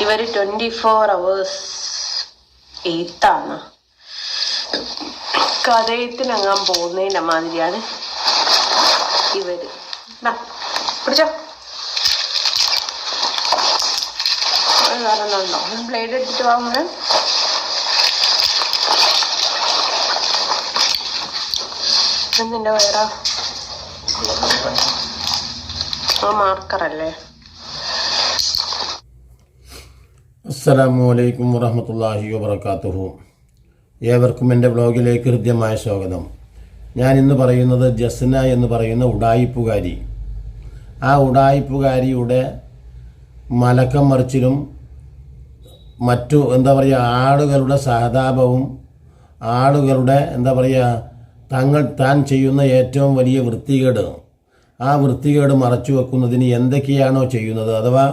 ഇവർ twenty four hours എയ്ത്താണ് കഥയത്തിനങ്ങാൻ പോകുന്നതിന്റെ മാതിരിയാണ് ഇവർ. പിടിച്ചോ. കാരണമുണ്ടോ ബ്ലേഡ് എടുത്തിട്ട് വാങ്ങുന്നത് നിന്റെ വേറെ മാർക്കറല്ലേ അസ്സലാമു അലൈക്കും വറഹമത്തല്ലാഹി വബർക്കാത്തുഹു ഏവർക്കും എന്റെ വ്ളോഗിലേക്ക് ഹൃദ്യമായ സ്വാഗതം. ഞാൻ ഇന്ന് പറയുന്നത് ജസ്ന എന്ന് പറയുന്ന ഉടായിപ്പുകാരി. ആ ഉടായിപ്പുകാരിയുടെ മലക്കം മറിച്ചിലും മറ്റു എന്താ പറയുക ആളുകളുടെ സഹതാപവും ആളുകളുടെ എന്താ പറയുക തങ്ങൾ താൻ ചെയ്യുന്ന ഏറ്റവും വലിയ വൃത്തികേട്. ആ വൃത്തികേട് മറച്ചു വെക്കുന്നതിന് എന്തൊക്കെയാണോ ചെയ്യുന്നത്? അഥവാ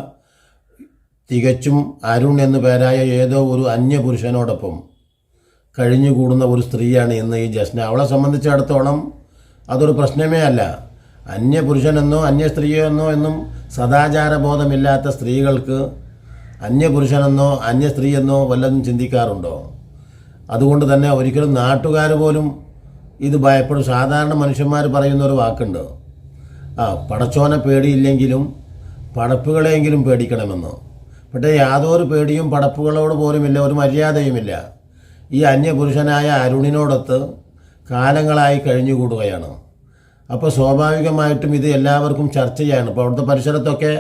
തികച്ചും അരുൺ എന്നു പേരായ ഏതോ ഒരു അന്യപുരുഷനോടൊപ്പം കഴിഞ്ഞുകൂടുന്ന ഒരു സ്ത്രീയാണ് ഇന്ന് ഈ ജസ്ന. അവളെ സംബന്ധിച്ചിടത്തോളം അതൊരു പ്രശ്നമേ അല്ല. അന്യപുരുഷനെന്നോ അന്യ സ്ത്രീയെന്നോ എന്നും സദാചാരബോധമില്ലാത്ത സ്ത്രീകൾക്ക് അന്യപുരുഷനെന്നോ അന്യ സ്ത്രീയെന്നോ വല്ലതും ചിന്തിക്കാറുണ്ടോ? അതുകൊണ്ട് തന്നെ ഒരിക്കലും നാട്ടുകാർ പോലും ഇത് ഭയപ്പെടും. സാധാരണ മനുഷ്യന്മാർ പറയുന്ന ഒരു വാക്കുണ്ട്. ആ പടച്ചോനെ പേടിയില്ലെങ്കിലും പടപ്പുകളെയെങ്കിലും പേടിക്കണമെന്ന്. പക്ഷേ യാതൊരു പേടിയും പടപ്പുകളോട് പോലുമില്ല ഒരു മര്യാദയുമില്ല. ഈ അന്യപുരുഷനായ അരുണിനോടൊത്ത് കാലങ്ങളായി കഴിഞ്ഞുകൂടുകയാണ്. അപ്പോൾ സ്വാഭാവികമായിട്ടും ഇത് എല്ലാവർക്കും ചർച്ചയാണ്. ഇപ്പോൾ അവിടുത്തെ പരിസരത്തൊക്കെ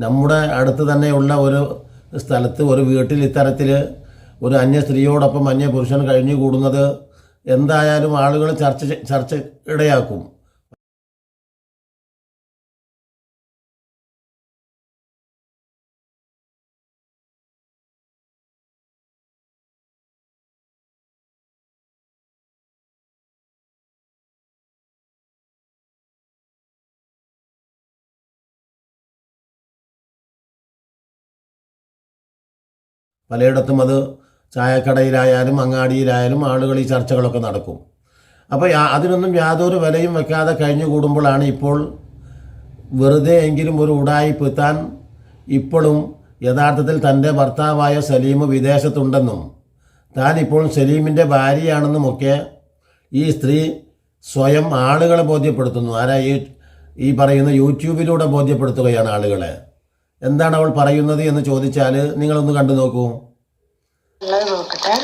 നമ്മുടെ അടുത്ത് തന്നെയുള്ള ഒരു സ്ഥലത്ത് ഒരു വീട്ടിൽ ഇത്തരത്തിൽ ഒരു അന്യ സ്ത്രീയോടൊപ്പം അന്യ പുരുഷൻ കഴിഞ്ഞുകൂടുന്നത് എന്തായാലും ആളുകൾ ചർച്ച ചർച്ച ഇടയാക്കും. പലയിടത്തും അത് ചായക്കടയിലായാലും അങ്ങാടിയിലായാലും ആളുകൾ ഈ ചർച്ചകളൊക്കെ നടക്കും. അപ്പോൾ അതിനൊന്നും യാതൊരു വിലയും വെക്കാതെ കഴിഞ്ഞു കൂടുമ്പോഴാണ് ഇപ്പോൾ വെറുതെ എങ്കിലും ഒരു ഉടായിപ്പ് താൻ ഇപ്പോഴും യഥാർത്ഥത്തിൽ തന്റെ ഭർത്താവായ സലീം വിദേശത്തുണ്ടെന്നും താൻ ഇപ്പോൾ സലീമിന്റെ ഭാര്യയാണെന്നുമൊക്കെ ഈ സ്ത്രീ സ്വയം ആളുകളെ ബോധ്യപ്പെടുത്തുന്നു. ആരാ ഈ ഈ പറയുന്ന യൂട്യൂബിലൂടെ ബോധ്യപ്പെടുത്തുകയാണ് ആളുകളെ. എന്താണ് അവൾ പറയുന്നത് എന്ന് ചോദിച്ചാൽ നിങ്ങളൊന്ന് കണ്ടു നോക്കൂ. നോക്കട്ടെ.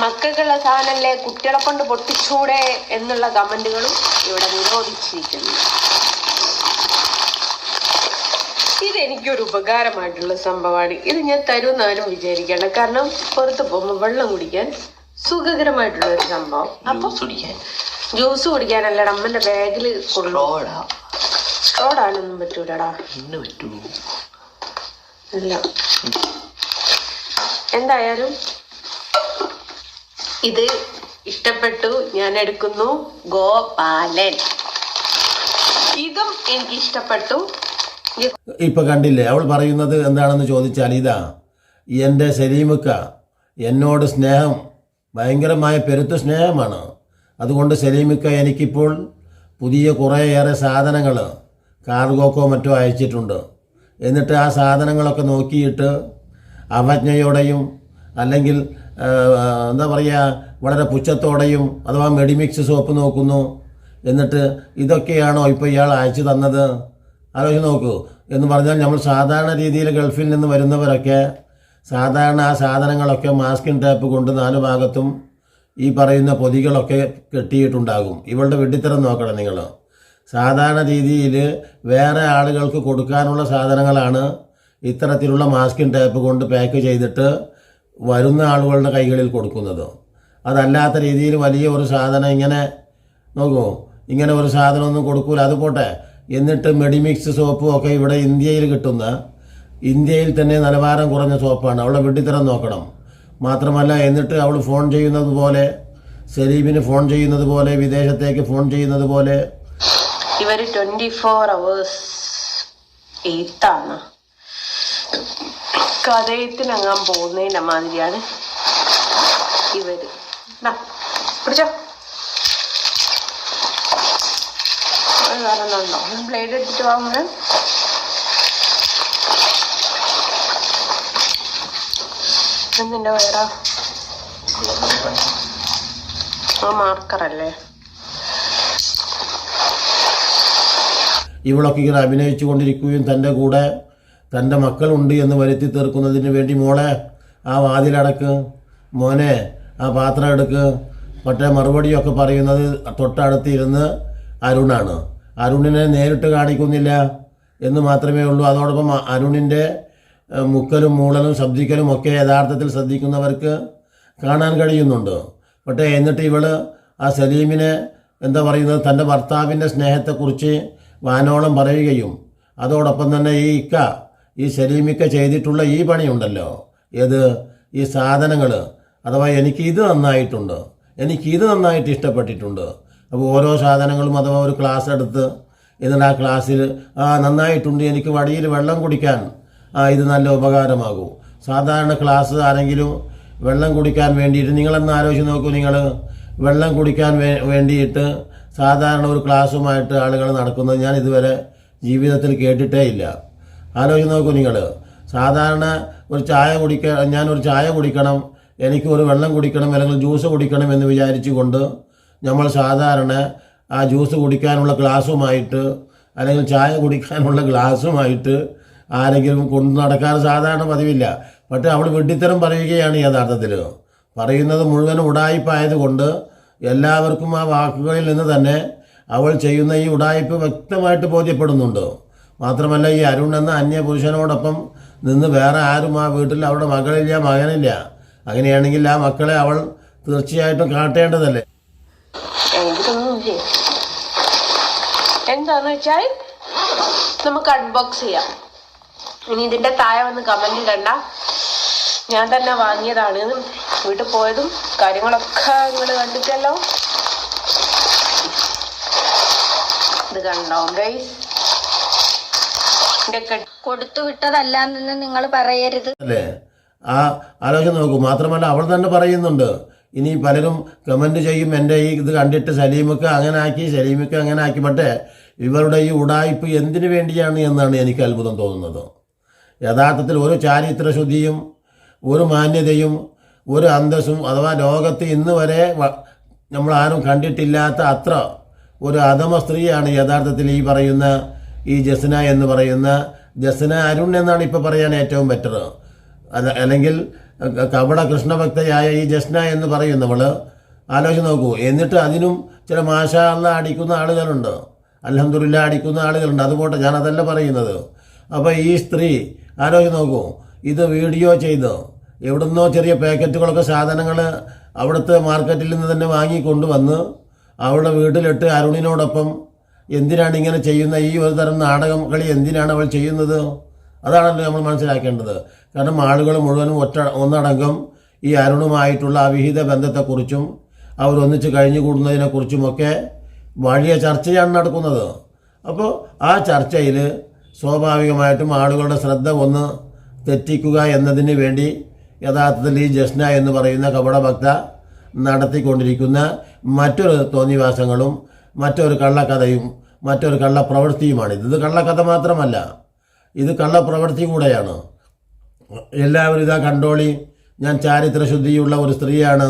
മക്കൾക്കുള്ള സാധനല്ലേ കുട്ടികളെ കൊണ്ട് പൊട്ടിച്ചൂടെ എന്നുള്ള കമന്റുകളും ഇവിടെ നിരോധിച്ചിരിക്കുന്നു. ഇതെനിക്കൊരു ഉപകാരമായിട്ടുള്ള സംഭവമാണ്. ഇത് ഞാൻ തരുമെന്നാരും വിചാരിക്കേണ്ട. കാരണം പുറത്ത് പോകുമ്പോൾ വെള്ളം കുടിക്കാൻ സുഖകരമായിട്ടുള്ള ഒരു സംഭവം. അപ്പൊ ജ്യൂസ് കുടിക്കാനല്ല അമ്മന്റെ ബാഗിൽ സ്ട്രോഡാനൊന്നും പറ്റൂലടാ. അല്ല. എന്തായാലും ഇത് ഇഷ്ടപ്പെട്ടു ഞാൻ എടുക്കുന്നു. ഗോപാലൻ. ഇതും എനിക്ക് ഇഷ്ടപ്പെട്ടു. ഇപ്പം കണ്ടില്ലേ അവൾ പറയുന്നത് എന്താണെന്ന് ചോദിച്ചാൽ ഇതാ എന്റെ സലീമുക്ക എന്നോട് സ്നേഹം ഭയങ്കരമായ പെരുത്ത സ്നേഹമാണ്. അതുകൊണ്ട് സലീമിക്ക എനിക്കിപ്പോൾ പുതിയ കുറേയേറെ സാധനങ്ങൾ കാർഗോക്കോ മറ്റോ അയച്ചിട്ടുണ്ട്. എന്നിട്ട് ആ സാധനങ്ങളൊക്കെ നോക്കിയിട്ട് അവജ്ഞയോടെയും അല്ലെങ്കിൽ എന്താ പറയുക വളരെ പുച്ഛത്തോടെയും അഥവാ മെഡിമിക്സ് സോപ്പ് നോക്കുന്നു. എന്നിട്ട് ഇതൊക്കെയാണോ ഇപ്പോൾ ഇയാൾ അയച്ചു തന്നത്? ആലോചിച്ച് നോക്കൂ. എന്ന് പറഞ്ഞാൽ നമ്മൾ സാധാരണ രീതിയിൽ ഗൾഫിൽ നിന്ന് വരുന്നവരൊക്കെ സാധാരണ ആ സാധനങ്ങളൊക്കെ മാസ്കിൻ ടാപ്പ് കൊണ്ട് നാല് ഭാഗത്തും ഈ പറയുന്ന പൊതികളൊക്കെ കെട്ടിയിട്ടുണ്ടാകും. ഇവളുടെ വെട്ടിത്തരം നോക്കണം നിങ്ങൾ സാധാരണ രീതിയിൽ വേറെ ആളുകൾക്ക് കൊടുക്കാനുള്ള സാധനങ്ങളാണ് ഇത്തരത്തിലുള്ള മാസ്കിൻ ടാപ്പ് കൊണ്ട് പാക്ക് ചെയ്തിട്ട് വരുന്ന ആളുകളുടെ കൈകളിൽ കൊടുക്കുന്നത്. അതല്ലാത്ത രീതിയിൽ വലിയ ഒരു സാധനം ഇങ്ങനെ നോക്കൂ ഇങ്ങനെ ഒരു സാധനമൊന്നും കൊടുക്കൂല അത് പോട്ടെ. എന്നിട്ട് മെഡിമിക്സ് സോപ്പും ഒക്കെ ഇവിടെ ഇന്ത്യയിൽ കിട്ടുന്ന ഇന്ത്യയിൽ തന്നെ നിലവാരം കുറഞ്ഞ സോപ്പാണ് അവളെ വെട്ടിത്തരം നോക്കണം. മാത്രമല്ല എന്നിട്ട് അവൾ ഫോൺ ചെയ്യുന്നത് പോലെ സലീമിന് ഫോൺ ചെയ്യുന്നത് പോലെ വിദേശത്തേക്ക് ഫോൺ ചെയ്യുന്നത് പോലെ. ഇവർ ട്വന്റി ഫോർ അവേഴ്സ് എയ്ത്താണ് കഥയത്തിനങ്ങാൻ പോകുന്നതിന്റെ മാതിരിയാണ് ഇവർ. ദാ, പിടിച്ചോ അത് കാണുന്നുണ്ടോ ബ്ലേഡ് എടുത്തിട്ട് പോകുമ്പോൾ എന്തിന്റെ വേറെ ആ മാർക്കറല്ലേ ഇവളൊക്കെ ഇങ്ങനെ അഭിനയിച്ചു കൊണ്ടിരിക്കുകയും തന്റെ കൂടെ തന്റെ മക്കളുണ്ട് എന്ന് വരുത്തി തീർക്കുന്നതിന് വേണ്ടി മോളെ ആ വാതിലടക്ക് മോനെ ആ പാത്രം എടുക്ക്. മറ്റേ മറുപടിയൊക്കെ പറയുന്നത് തൊട്ടടുത്തിരുന്ന് അരുണാണ്. അരുണിനെ നേരിട്ട് കാണിക്കുന്നില്ല എന്ന് മാത്രമേ ഉള്ളൂ. അതോടൊപ്പം അരുണിന്റെ മുക്കലും മൂളലും ശബ്ദിക്കലും ഒക്കെ യഥാർത്ഥത്തിൽ ശ്രദ്ധിക്കുന്നവർക്ക് കാണാൻ കഴിയുന്നുണ്ട്. പക്ഷേ എന്നിട്ട് ഇവൾ ആ സലീമിനെ എന്താ പറയുന്നത്? തന്റെ ഭർത്താവിന്റെ സ്നേഹത്തെക്കുറിച്ച് വാനോളം പറയുകയും അതോടൊപ്പം തന്നെ ഈ ഇക്ക ഈ സലീമിക്ക ചെയ്തിട്ടുള്ള ഈ പണിയുണ്ടല്ലോ. ഏത്? ഈ സാധനങ്ങൾ അഥവാ എനിക്ക് ഇത് നന്നായിട്ടുണ്ട്. എനിക്ക് ഇത് നന്നായിട്ട് ഇഷ്ടപ്പെട്ടിട്ടുണ്ട്. അപ്പോൾ ഓരോ സാധനങ്ങളും അഥവാ ഒരു ക്ലാസ് എടുത്ത് എന്നിട്ട് ആ ക്ലാസ്സിൽ ആ നന്നായിട്ടുണ്ട്. എനിക്ക് വടിയിൽ വെള്ളം കുടിക്കാൻ ആ ഇത് നല്ല ഉപകാരമാകും. സാധാരണ ക്ലാസ് ആരെങ്കിലും വെള്ളം കുടിക്കാൻ വേണ്ടിയിട്ട് നിങ്ങളെന്ന് ആലോചിച്ച് നോക്കൂ നിങ്ങൾ വെള്ളം കുടിക്കാൻ വേണ്ടിയിട്ട് സാധാരണ ഒരു ക്ലാസ്സുമായിട്ട് ആളുകൾ നടക്കുന്നത് ഞാൻ ഇതുവരെ ജീവിതത്തിൽ കേട്ടിട്ടേ ഇല്ല. ആലോചിച്ച് നോക്കൂ നിങ്ങൾ സാധാരണ ഒരു ചായ കുടിക്കാൻ ഞാനൊരു ചായ കുടിക്കണം എനിക്ക് ഒരു വെള്ളം കുടിക്കണം അല്ലെങ്കിൽ ജ്യൂസ് കുടിക്കണം എന്ന് വിചാരിച്ചുകൊണ്ട് നമ്മൾ സാധാരണ ആ ജ്യൂസ് കുടിക്കാനുള്ള ഗ്ലാസ്സുമായിട്ട് അല്ലെങ്കിൽ ചായ കുടിക്കാനുള്ള ഗ്ലാസ്സുമായിട്ട് ആരെങ്കിലും കൊണ്ടു നടക്കാൻ സാധാരണ പതിവില്ല. പക്ഷേ അവൾ വെട്ടിത്തരം പറയുകയാണ് യഥാർത്ഥത്തിൽ. പറയുന്നത് മുഴുവൻ ഉടായ്പായതുകൊണ്ട് എല്ലാവർക്കും ആ വാക്കുകളിൽ നിന്ന് തന്നെ അവൾ ചെയ്യുന്ന ഈ ഉടായ്പ് വ്യക്തമായിട്ട് ബോധ്യപ്പെടുന്നുണ്ട്. മാത്രമല്ല ഈ അരുൺ എന്ന അന്യപുരുഷനോടൊപ്പം നിന്ന് വേറെ ആരും ആ വീട്ടിൽ അവളുടെ മകളില്ല മകനില്ല. അങ്ങനെയാണെങ്കിൽ ആ മക്കളെ അവൾ തീർച്ചയായിട്ടും കാട്ടേണ്ടതല്ലേ? എനിക്കൊന്നുമില്ലേ എന്താന്ന് വെച്ചാൽ നമുക്ക് അൺബോക്സ് ചെയ്യാം. ഇനി ഇതിന്റെ താഴെ വന്ന് കമന്റ് ഇടണ്ട. ഞാൻ തന്നെ വാങ്ങിയതാണ്. വീട്ടിൽ പോയതും കാര്യങ്ങളൊക്കെ നിങ്ങൾ കണ്ടിട്ടല്ലോ. ഇത് കണ്ടോ ഗൈസ് കൊടുത്തു വിട്ടതല്ലാന്നെന്ന് നിങ്ങൾ പറയരുത്. അല്ലേ? ആ ആലോചന നോക്കൂ. മാത്രമല്ല അവൾ തന്നെ പറയുന്നുണ്ട്. ഇനി പലരും കമന്റ് ചെയ്യും എന്റെ ഈ ഇത് കണ്ടിട്ട് സലീമക്ക് അങ്ങനെ ആക്കി സലീമക്ക് അങ്ങനെ ആക്കി. പക്ഷേ ഇവരുടെ ഈ ഉടായ്പ് എന്തിനു വേണ്ടിയാണ് എന്നാണ് എനിക്ക് അത്ഭുതം തോന്നുന്നത്. യഥാർത്ഥത്തിൽ ഒരു ചാരിത്രശുദ്ധിയും ഒരു മാന്യതയും ഒരു അന്തസ്സും അഥവാ ലോകത്ത് ഇന്ന് വരെ നമ്മൾ ആരും കണ്ടിട്ടില്ലാത്ത അത്ര ഒരു അധമ സ്ത്രീയാണ് യഥാർത്ഥത്തിൽ ഈ പറയുന്ന ഈ ജസ്ന എന്ന് പറയുന്ന ജസ്ന അരുൺ എന്നാണ് ഇപ്പോൾ പറയാൻ ഏറ്റവും ബെറ്റർ അല്ലെങ്കിൽ കപട കൃഷ്ണഭക്തയായ ഈ ജസ്ന എന്ന് പറയുന്നവൾ ആലോചിച്ച് നോക്കൂ. എന്നിട്ട് അതിനും ചില മാഷാള്ള അടിക്കുന്ന ആളുകളുണ്ട്. അലഹമ്മദില്ല അടിക്കുന്ന ആളുകളുണ്ട്. അതുപോട്ടെ ഞാൻ അതല്ല പറയുന്നത്. അപ്പോൾ ഈ സ്ത്രീ ആലോചിച്ച് നോക്കൂ. ഇത് വീഡിയോ ചെയ്ത് എവിടുന്നോ ചെറിയ പാക്കറ്റുകളൊക്കെ സാധനങ്ങൾ അവിടുത്തെ മാർക്കറ്റിൽ നിന്ന് തന്നെ വാങ്ങി കൊണ്ടുവന്ന് അവളുടെ വീട്ടിലിട്ട് അരുണിനോടൊപ്പം എന്തിനാണ് ഇങ്ങനെ ചെയ്യുന്ന ഈ ഒരു തരം നാടകം കളി എന്തിനാണ് അവൾ ചെയ്യുന്നത്? അതാണല്ലോ നമ്മൾ മനസ്സിലാക്കേണ്ടത്. കാരണം ആളുകൾ മുഴുവനും ഒറ്റ ഒന്നടങ്കം ഈ അരുണുമായിട്ടുള്ള അവിഹിത ബന്ധത്തെക്കുറിച്ചും അവർ ഒന്നിച്ച് കഴിഞ്ഞുകൂടുന്നതിനെക്കുറിച്ചുമൊക്കെ വലിയ ചർച്ചയാണ് നടക്കുന്നത്. അപ്പോൾ ആ ചർച്ചയിൽ സ്വാഭാവികമായിട്ടും ആളുകളുടെ ശ്രദ്ധ ഒന്ന് തെറ്റിക്കുക എന്നതിന് വേണ്ടി യഥാർത്ഥത്തിൽ ഈ ജസ്ന എന്ന് പറയുന്ന കപടഭക്ത നടത്തിക്കൊണ്ടിരിക്കുന്ന മറ്റൊരു തോന്നിവാസങ്ങളും മറ്റൊരു കള്ളക്കഥയും മറ്റൊരു കള്ളപ്രവൃത്തിയുമാണ് ഇത് കള്ളക്കഥ മാത്രമല്ല ഇത് കള്ളപ്രവൃത്തി കൂടെയാണ്. എല്ലാവരും ഇതാ കണ്ടോളി. ഞാൻ ചാരിത്ര ശുദ്ധിയുള്ള ഒരു സ്ത്രീയാണ്.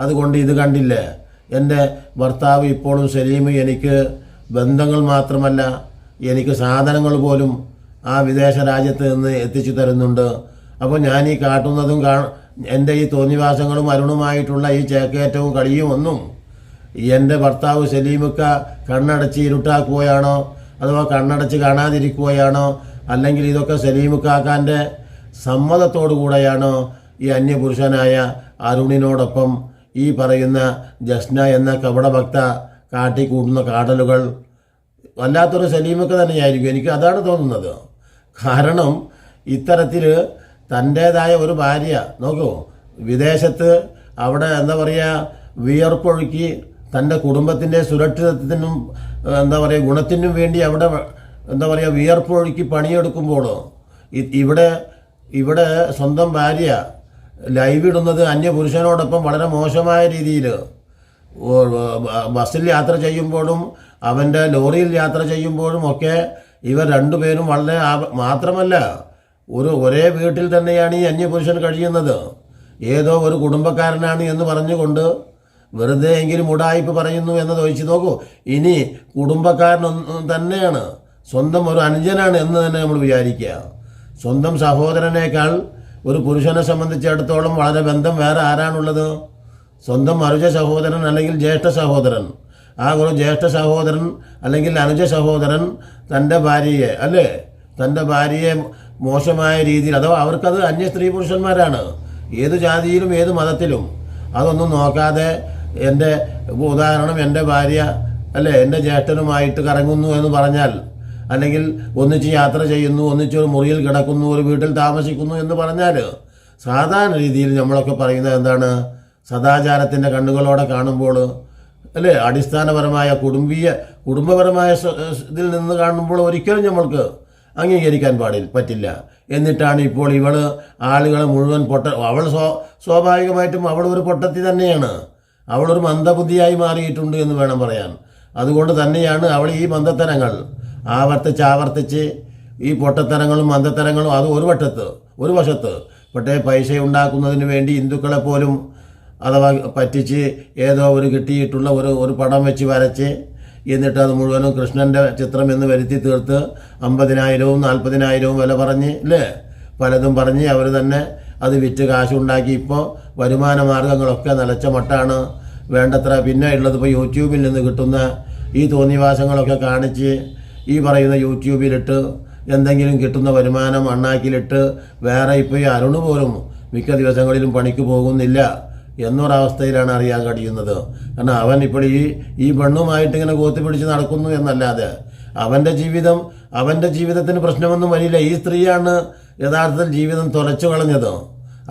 അതുകൊണ്ട് ഇത് കണ്ടില്ലേ? എന്റെ ഭർത്താവ് ഇപ്പോഴും സലീം എനിക്ക് ബന്ധങ്ങൾ മാത്രമല്ല എനിക്ക് സാധനങ്ങൾ പോലും ആ വിദേശ രാജ്യത്ത് നിന്ന് എത്തിച്ചു തരുന്നുണ്ട്. അപ്പോൾ ഞാൻ ഈ കാട്ടുന്നതും കാ എന്റെ ഈ തോന്നിവാസങ്ങളും അരുണുമായിട്ടുള്ള ഈ ചേക്കേറ്റവും കളിയും ഒന്നും എന്റെ ഭർത്താവ് സലീമുക്ക കണ്ണടച്ച് ഇരുട്ടാക്കുകയാണോ? അഥവാ കണ്ണടച്ച് കാണാതിരിക്കുകയാണോ? അല്ലെങ്കിൽ ഇതൊക്കെ സലീമുക്കാക്കാന്റെ സമ്മതത്തോടു കൂടെയാണോ ഈ അന്യപുരുഷനായ അരുണിനോടൊപ്പം ഈ പറയുന്ന ജസ്ന എന്ന കപടഭക്ത കാട്ടിക്കൂട്ടുന്ന കാടലുകൾ? വല്ലാത്തൊരു സലീമൊക്കെ തന്നെയായിരിക്കും. എനിക്ക് അതാണ് തോന്നുന്നത്. കാരണം ഇത്തരത്തിൽ തന്റേതായ ഒരു ഭാര്യ നോക്കൂ വിദേശത്ത് അവിടെ എന്താ പറയുക വിയർപ്പൊഴുക്കി തന്റെ കുടുംബത്തിന്റെ സുരക്ഷിതത്വത്തിനും എന്താ പറയുക ഗുണത്തിനും വേണ്ടി അവിടെ എന്താ പറയുക വിയർപ്പൊഴുക്കി പണിയെടുക്കുമ്പോൾ ഇവിടെ ഇവിടെ സ്വന്തം ഭാര്യ ലൈവ് ഇടുന്നത് അന്യപുരുഷനോടൊപ്പം വളരെ മോശമായ രീതിയിൽ ബസ്സിൽ യാത്ര ചെയ്യുമ്പോഴും അവന്റെ ലോറിയിൽ യാത്ര ചെയ്യുമ്പോഴും ഒക്കെ ഇവർ രണ്ടുപേരും വളരെ മാത്രമല്ല ഒരു ഒരേ വീട്ടിൽ തന്നെയാണ് ഈ അന്യപുരുഷൻ കഴിയുന്നത്. ഏതോ ഒരു കുടുംബക്കാരനാണ് എന്ന് പറഞ്ഞുകൊണ്ട് വെറുതെ എങ്കിലും ഉടായ്പ പറയുന്നു എന്നത് ഒഴിച്ചു നോക്കൂ. ഇനി കുടുംബക്കാരനൊന്നും തന്നെയാണ് സ്വന്തം ഒരു അനുജനാണ് എന്ന് തന്നെ നമ്മൾ വിചാരിക്കുക. സ്വന്തം സഹോദരനേക്കാൾ ഒരു പുരുഷനെ സംബന്ധിച്ചിടത്തോളം വളരെ ബന്ധം വേറെ ആരാണുള്ളത്? സ്വന്തം അനുജ സഹോദരൻ അല്ലെങ്കിൽ ജ്യേഷ്ഠ സഹോദരൻ? ആ ഒരു ജ്യേഷ്ഠ സഹോദരൻ അല്ലെങ്കിൽ അനുജ സഹോദരൻ തന്റെ ഭാര്യയെ അല്ലേ? തന്റെ ഭാര്യയെ മോശമായ രീതിയിൽ അഥവാ അവർക്കത് അന്യ സ്ത്രീ പുരുഷന്മാരാണ്. ഏത് ജാതിയിലും ഏത് മതത്തിലും. അതൊന്നും നോക്കാതെ എന്റെ ഉദാഹരണം എന്റെ ഭാര്യ അല്ലേ? എന്റെ ജ്യേഷ്ഠനുമായിട്ട് കറങ്ങുന്നു എന്ന് പറഞ്ഞാൽ അല്ലെങ്കിൽ ഒന്നിച്ച് യാത്ര ചെയ്യുന്നു ഒന്നിച്ച് ഒരു മുറിയിൽ കിടക്കുന്നു ഒരു വീട്ടിൽ താമസിക്കുന്നു എന്ന് പറഞ്ഞാൽ സാധാരണ രീതിയിൽ നമ്മളൊക്കെ പറയുന്നത് എന്താണ്? സദാചാരത്തിന്റെ കണ്ണുകളോടെ കാണുമ്പോൾ അല്ലേ? അടിസ്ഥാനപരമായ കുടുംബീയ കുടുംബപരമായ ഇതിൽ നിന്ന് കാണുമ്പോൾ ഒരിക്കലും നമ്മൾക്ക് അംഗീകരിക്കാൻ പാടില്ല പറ്റില്ല. എന്നിട്ടാണ് ഇപ്പോൾ ഇവൾ ആളുകളെ മുഴുവൻ പൊട്ട അവൾ സ്വ സ്വാഭാവികമായിട്ടും അവൾ ഒരു പൊട്ടത്തി തന്നെയാണ്. അവളൊരു മന്ദബുദ്ധിയായി മാറിയിട്ടുണ്ട് എന്ന് വേണം പറയാൻ. അതുകൊണ്ട് തന്നെയാണ് അവൾ ഈ മന്ദത്തരങ്ങൾ. ആവർത്തിച്ച് ആവർത്തിച്ച് ഈ പൊട്ടത്തരങ്ങളും മന്ദത്തരങ്ങളും അത് ഒരു വട്ടത്ത് ഒരു വശത്ത്. പക്ഷേ പൈസ ഉണ്ടാക്കുന്നതിന് വേണ്ടി ഹിന്ദുക്കളെ പോലും അഥവാ പറ്റിച്ച് ഏതോ ഒരു കിട്ടിയിട്ടുള്ള ഒരു ഒരു പടം വെച്ച് വരച്ച് എന്നിട്ട് അത് മുഴുവനും കൃഷ്ണന്റെ ചിത്രം എന്ന് വരുത്തി തീർത്ത് അമ്പതിനായിരവും നാൽപ്പതിനായിരവും വില പറഞ്ഞ് അല്ലേ പലതും പറഞ്ഞ് അവർ തന്നെ അത് വിറ്റ് കാശുണ്ടാക്കി. ഇപ്പോൾ വരുമാന മാർഗങ്ങളൊക്കെ നിലച്ച മട്ടാണ് വേണ്ടത്ര. പിന്നെ ഉള്ളത് ഇപ്പോൾ യൂട്യൂബിൽ നിന്ന് കിട്ടുന്ന ഈ തോന്നിവാസങ്ങളൊക്കെ കാണിച്ച് ഈ പറയുന്ന യൂട്യൂബിലിട്ട് എന്തെങ്കിലും കിട്ടുന്ന വരുമാനം അണ്ണാക്കിലിട്ട് വേറെ ഇപ്പോൾ ഈ അരുണ് പോലും മിക്ക ദിവസങ്ങളിലും പണിക്ക് പോകുന്നില്ല എന്നൊരവസ്ഥയിലാണ് അറിയാൻ കഴിയുന്നത്. കാരണം അവൻ ഇപ്പോൾ ഈ ഈ പെണ്ണുമായിട്ട് ഇങ്ങനെ കോത്തി പിടിച്ച് നടക്കുന്നു എന്നല്ലാതെ അവന്റെ ജീവിതം അവന്റെ ജീവിതത്തിന് പ്രശ്നമൊന്നും വരില്ല. ഈ സ്ത്രീയാണ് യഥാർത്ഥത്തിൽ ജീവിതം തുലച്ചു കളഞ്ഞത്.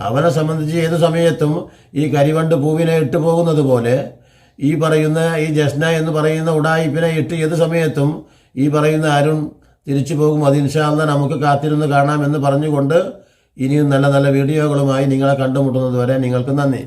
അവനെ സംബന്ധിച്ച് ഏത് സമയത്തും ഈ കരിവണ്ട് പൂവിനെ ഇട്ട് പോകുന്നത് പോലെ ഈ പറയുന്ന ഈ ജസ്ന എന്ന് പറയുന്ന ഉടായിപ്പിനെ ഇട്ട് ഏത് സമയത്തും ഈ പറയുന്ന ആരും തിരിച്ചു പോകും. അത് ഇൻഷാല്ല നമുക്ക് കാത്തിരുന്ന് കാണാമെന്ന് പറഞ്ഞുകൊണ്ട് ഇനിയും നല്ല നല്ല വീഡിയോകളുമായി നിങ്ങളെ കണ്ടുമുട്ടുന്നത് വരെ നിങ്ങൾക്ക് നന്ദി.